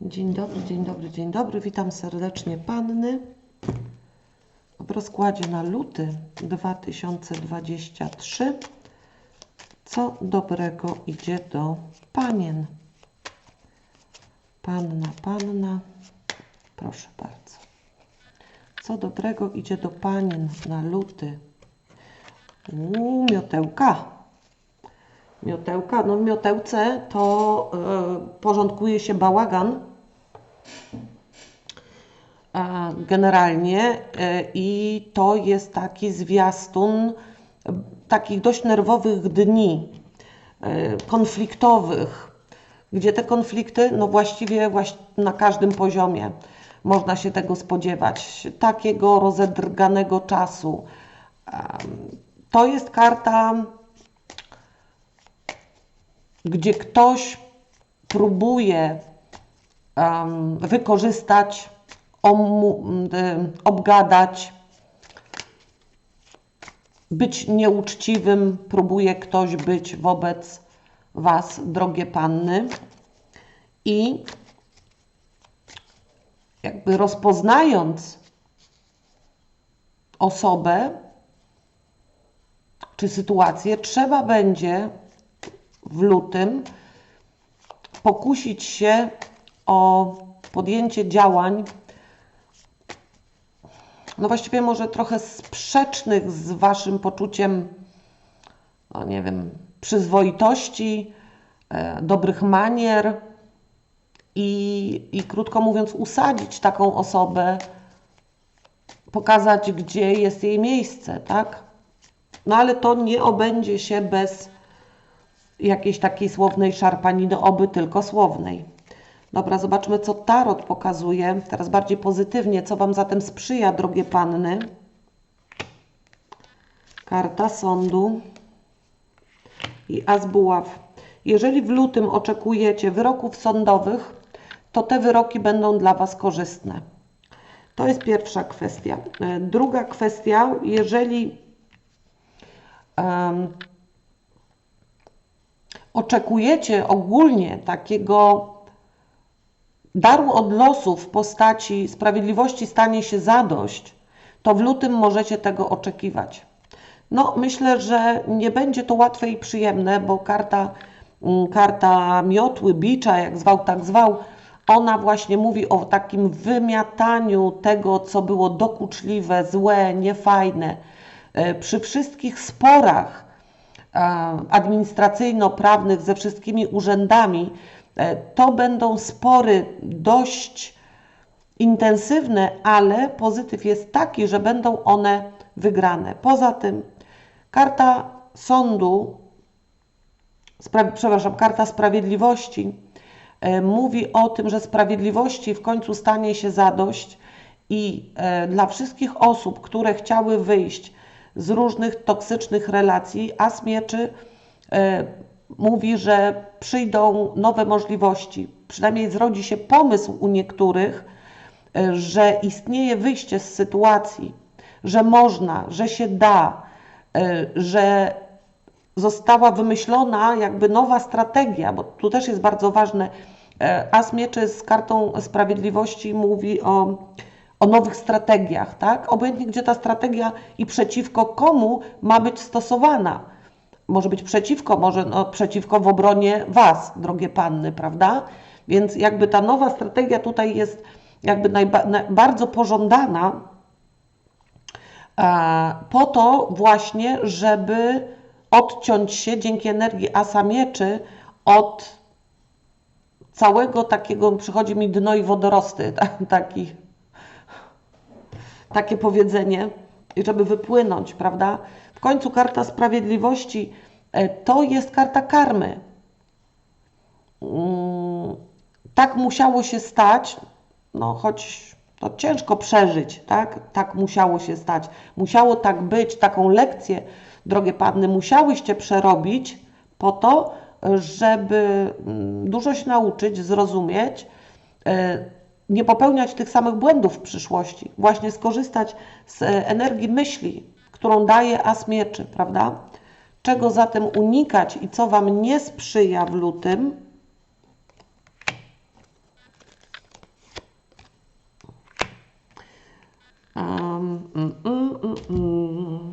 Dzień dobry, dzień dobry, dzień dobry. Witam serdecznie Panny w rozkładzie na luty 2023. Co dobrego idzie do Panien? Panna, Panna, proszę bardzo. Co dobrego idzie do Panien na luty? Uuu, miotełka. Miotełka, no w miotełce to y, porządkuje się bałagan e, generalnie y, i to jest taki zwiastun takich dość nerwowych dni, konfliktowych, gdzie te konflikty, no właściwie właś- na każdym poziomie można się tego spodziewać, takiego rozedrganego czasu. To jest karta gdzie ktoś próbuje em, wykorzystać, obgadać, być nieuczciwym, próbuje ktoś być wobec Was, drogie panny. I jakby rozpoznając osobę czy sytuację, trzeba będzie w lutym pokusić się o podjęcie działań, no właściwie może trochę sprzecznych z Waszym poczuciem, no nie wiem, przyzwoitości, e, dobrych manier i, i krótko mówiąc, usadzić taką osobę, pokazać, gdzie jest jej miejsce, tak? No ale to nie obędzie się bez jakiejś takiej słownej szarpaniny, oby tylko słownej. Dobra, zobaczmy, co Tarot pokazuje. Teraz bardziej pozytywnie, co Wam zatem sprzyja, drogie panny. Karta sądu i as buław. Jeżeli w lutym oczekujecie wyroków sądowych, to te wyroki będą dla Was korzystne. To jest pierwsza kwestia. E, Druga kwestia, jeżeli oczekujecie ogólnie takiego daru od losu w postaci sprawiedliwości stanie się zadość, to w lutym możecie tego oczekiwać. No, myślę, że nie będzie to łatwe i przyjemne, bo karta, mm, karta miotły, bicza, jak zwał, tak zwał, ona właśnie mówi o takim wymiataniu tego, co było dokuczliwe, złe, niefajne. E, Przy wszystkich sporach, administracyjno-prawnych ze wszystkimi urzędami, e, to będą spory dość intensywne, ale pozytyw jest taki, że będą one wygrane. Poza tym karta sądu, przepraszam, karta sprawiedliwości e, mówi o tym, że sprawiedliwości w końcu stanie się zadość i e, dla wszystkich osób, które chciały wyjść z różnych toksycznych relacji, as mieczy e, mówi, że przyjdą nowe możliwości. Przynajmniej zrodzi się pomysł u niektórych, e, że istnieje wyjście z sytuacji, że można, że się da, e, że została wymyślona jakby nowa strategia, bo tu też jest bardzo ważne. As mieczy z kartą sprawiedliwości mówi o, o nowych strategiach, tak? Obojętnie gdzie ta strategia i przeciwko komu ma być stosowana. Może być przeciwko, może no, przeciwko w obronie Was, drogie panny, prawda? Więc jakby ta nowa strategia tutaj jest jakby bardzo pożądana e, po to właśnie, żeby odciąć się dzięki energii asa mieczy od całego takiego, przychodzi mi dno i wodorosty, ta- taki, takie powiedzenie, żeby wypłynąć, prawda? W końcu karta sprawiedliwości e, to jest karta karmy. Mm, Tak musiało się stać, no choć to ciężko przeżyć, tak? Tak musiało się stać. Musiało tak być, taką lekcję, drogie panny, musiałyście przerobić po to, żeby mm, dużo się nauczyć, zrozumieć, e, nie popełniać tych samych błędów w przyszłości, właśnie skorzystać z e, energii myśli, którą daje as mieczy, prawda? Czego zatem unikać i co Wam nie sprzyja w lutym, Um, mm, mm, mm, mm.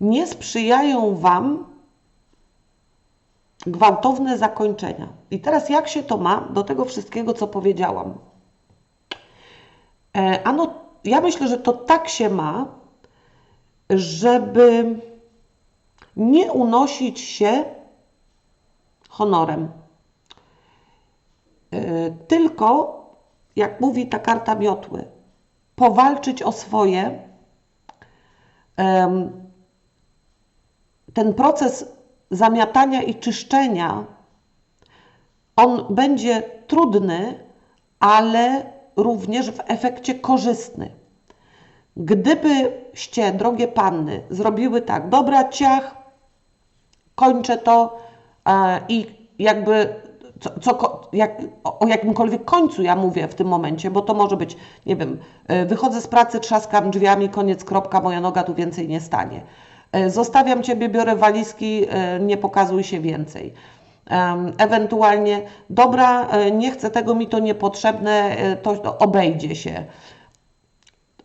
Nie sprzyjają Wam gwałtowne zakończenia. I teraz jak się to ma do tego wszystkiego, co powiedziałam? E, ano, ja myślę, że to tak się ma, żeby nie unosić się honorem. E, tylko, jak mówi ta karta miotły, powalczyć o swoje. Ten proces zamiatania i czyszczenia, on będzie trudny, ale również w efekcie korzystny. Gdybyście, drogie panny, zrobiły tak, dobra, ciach, kończę to e, i jakby co, co, jak, o jakimkolwiek końcu ja mówię w tym momencie, bo to może być, nie wiem, e, wychodzę z pracy, trzaskam drzwiami, koniec, kropka, moja noga tu więcej nie stanie. E, zostawiam Ciebie, biorę walizki, e, nie pokazuj się więcej. Ewentualnie, dobra, nie chcę tego, mi to niepotrzebne, to obejdzie się.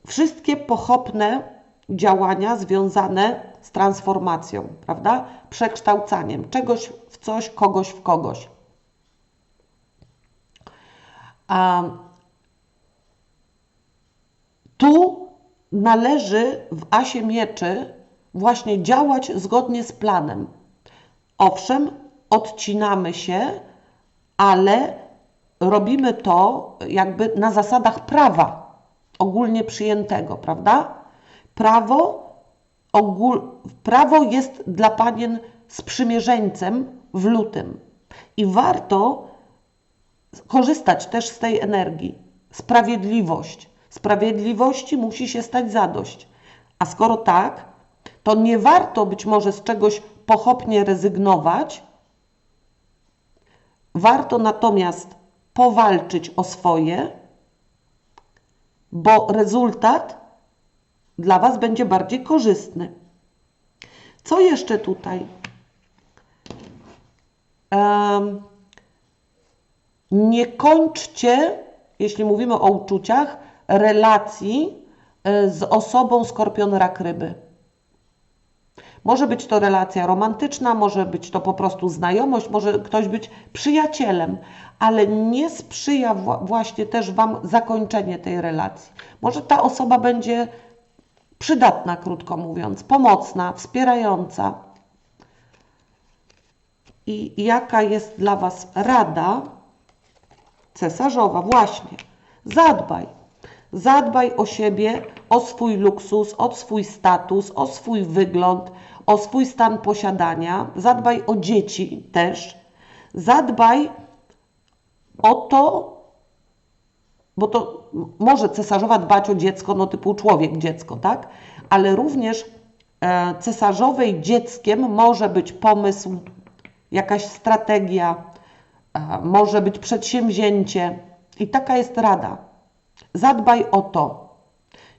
Wszystkie pochopne działania związane z transformacją, prawda? Przekształcaniem czegoś w coś, kogoś w kogoś. A tu należy w asie mieczy właśnie działać zgodnie z planem. Owszem, odcinamy się, ale robimy to jakby na zasadach prawa ogólnie przyjętego, prawda? Prawo, ogól, prawo jest dla panien sprzymierzeńcem w lutym i warto korzystać też z tej energii. Sprawiedliwość. Sprawiedliwości musi się stać zadość. A skoro tak, to nie warto być może z czegoś pochopnie rezygnować. Warto natomiast powalczyć o swoje, bo rezultat dla Was będzie bardziej korzystny. Co jeszcze tutaj? Um, nie kończcie, jeśli mówimy o uczuciach, relacji e, z osobą skorpion rak ryby. Może być to relacja romantyczna, może być to po prostu znajomość, może ktoś być przyjacielem, ale nie sprzyja właśnie też Wam zakończenie tej relacji. Może ta osoba będzie przydatna, krótko mówiąc, pomocna, wspierająca. I jaka jest dla Was rada? Cesarzowa, właśnie. Zadbaj. Zadbaj o siebie, o swój luksus, o swój status, o swój wygląd, o swój stan posiadania. Zadbaj o dzieci też. Zadbaj o to, bo to może cesarzowa dbać o dziecko, no typu człowiek, dziecko, tak? Ale również e, cesarzowej dzieckiem może być pomysł, jakaś strategia, może być przedsięwzięcie. I taka jest rada. Zadbaj o to.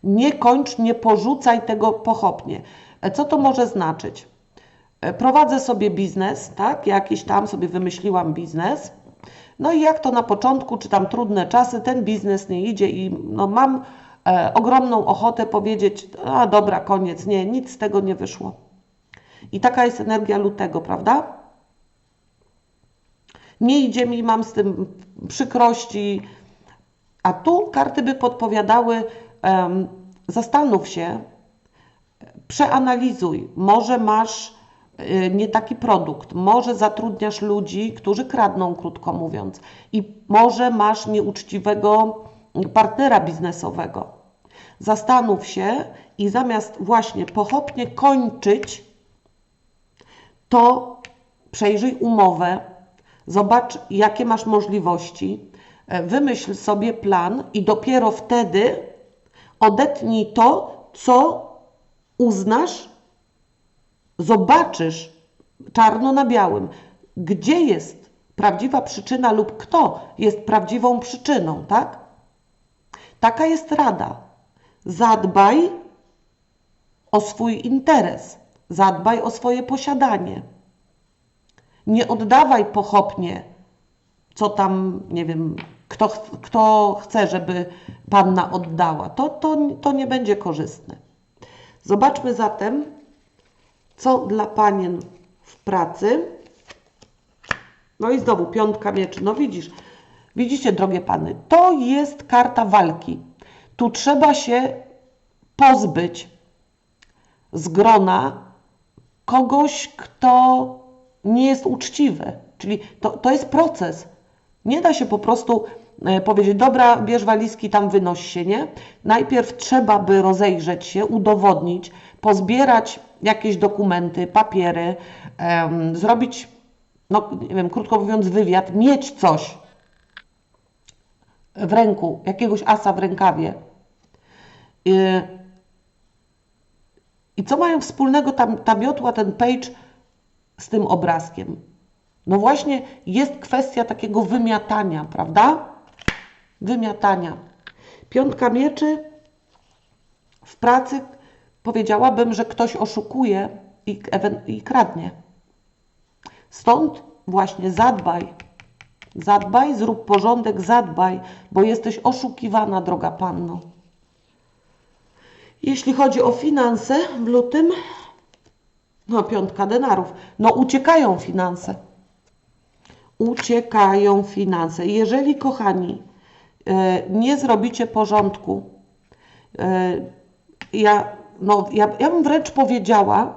Nie kończ, nie porzucaj tego pochopnie. Co to może znaczyć? Prowadzę sobie biznes, tak? Jakiś tam sobie wymyśliłam biznes. No i jak to na początku, czy tam trudne czasy, ten biznes nie idzie i no mam e, ogromną ochotę powiedzieć, a dobra, koniec, nie, nic z tego nie wyszło. I taka jest energia lutego, prawda? nie idzie mi, mam z tym przykrości. A tu karty by podpowiadały, um, zastanów się, przeanalizuj, może masz y, nie taki produkt, może zatrudniasz ludzi, którzy kradną, krótko mówiąc, i może masz nieuczciwego partnera biznesowego. Zastanów się i zamiast właśnie pochopnie kończyć, to przejrzyj umowę, Zobacz, jakie masz możliwości, wymyśl sobie plan i dopiero wtedy odetnij to, co uznasz, zobaczysz czarno na białym, gdzie jest prawdziwa przyczyna lub kto jest prawdziwą przyczyną, tak? Taka jest rada. Zadbaj o swój interes, zadbaj o swoje posiadanie. Nie oddawaj pochopnie, co tam, nie wiem, kto, kto chce, żeby panna oddała. To, to, to nie będzie korzystne. Zobaczmy zatem, Co dla panien w pracy? No i znowu piątka mieczy. No widzisz, widzicie, drogie pany, to jest karta walki. Tu trzeba się pozbyć z grona kogoś, kto nie jest uczciwy. Czyli to, to jest proces. Nie da się po prostu powiedzieć, dobra, bierz walizki, tam wynoś się, nie? Najpierw trzeba by rozejrzeć się, udowodnić, pozbierać jakieś dokumenty, papiery, em, zrobić, no nie wiem, krótko mówiąc, wywiad, mieć coś w ręku, jakiegoś asa w rękawie. I co mają wspólnego ta, ta miotła, ten page z tym obrazkiem? No właśnie jest kwestia takiego wymiatania, prawda? Wymiatania. Piątka mieczy w pracy powiedziałabym, że ktoś oszukuje i, i kradnie. Stąd właśnie zadbaj. Zadbaj, zrób porządek, zadbaj, bo jesteś oszukiwana, droga panno. Jeśli chodzi o finanse w lutym, no piątka denarów, no uciekają finanse. Uciekają finanse. Jeżeli, kochani, nie zrobicie porządku, e, ja, no, ja, ja bym wręcz powiedziała,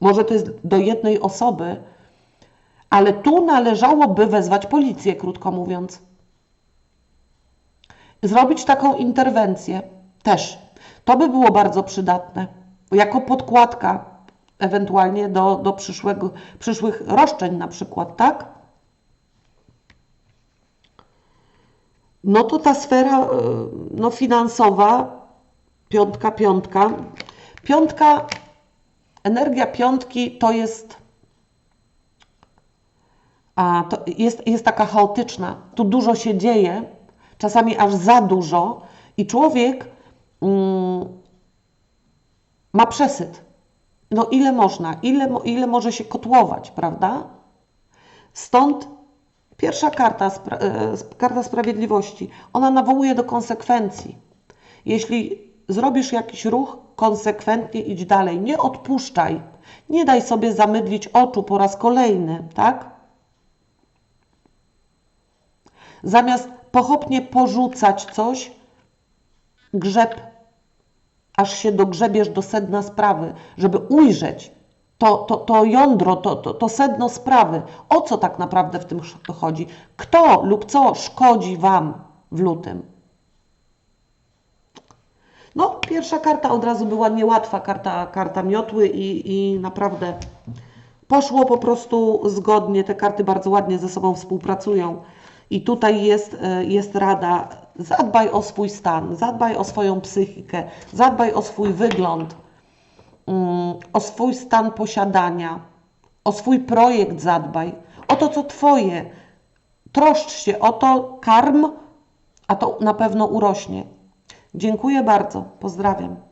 może to jest do jednej osoby, ale tu należałoby wezwać policję, krótko mówiąc. Zrobić taką interwencję też. To by było bardzo przydatne. Jako podkładka ewentualnie do, do przyszłego, przyszłych roszczeń na przykład, tak? No to ta sfera y, no, finansowa, piątka, piątka. Piątka, energia piątki to jest, a, to jest, jest taka chaotyczna. Tu dużo się dzieje, czasami aż za dużo i człowiek mm, ma przesyt. No ile można, ile, ile może się kotłować, prawda? Stąd pierwsza karta, spra- e, karta sprawiedliwości, ona nawołuje do konsekwencji. Jeśli zrobisz jakiś ruch, konsekwentnie idź dalej, nie odpuszczaj, nie daj sobie zamydlić oczu po raz kolejny, tak? Zamiast pochopnie porzucać coś, grzeb aż się dogrzebiesz do sedna sprawy, żeby ujrzeć to, to, to jądro, to, to, to sedno sprawy. O co tak naprawdę w tym ch- chodzi? Kto lub co szkodzi Wam w lutym? No, pierwsza karta od razu była niełatwa, karta, karta miotły i, i naprawdę poszło po prostu zgodnie. Te karty bardzo ładnie ze sobą współpracują. I tutaj jest, e, jest rada, zadbaj o swój stan, zadbaj o swoją psychikę, zadbaj o swój wygląd, o swój stan posiadania, o swój projekt zadbaj, o to, co Twoje. Troszcz się o to, karm, a to na pewno urośnie. Dziękuję bardzo, pozdrawiam.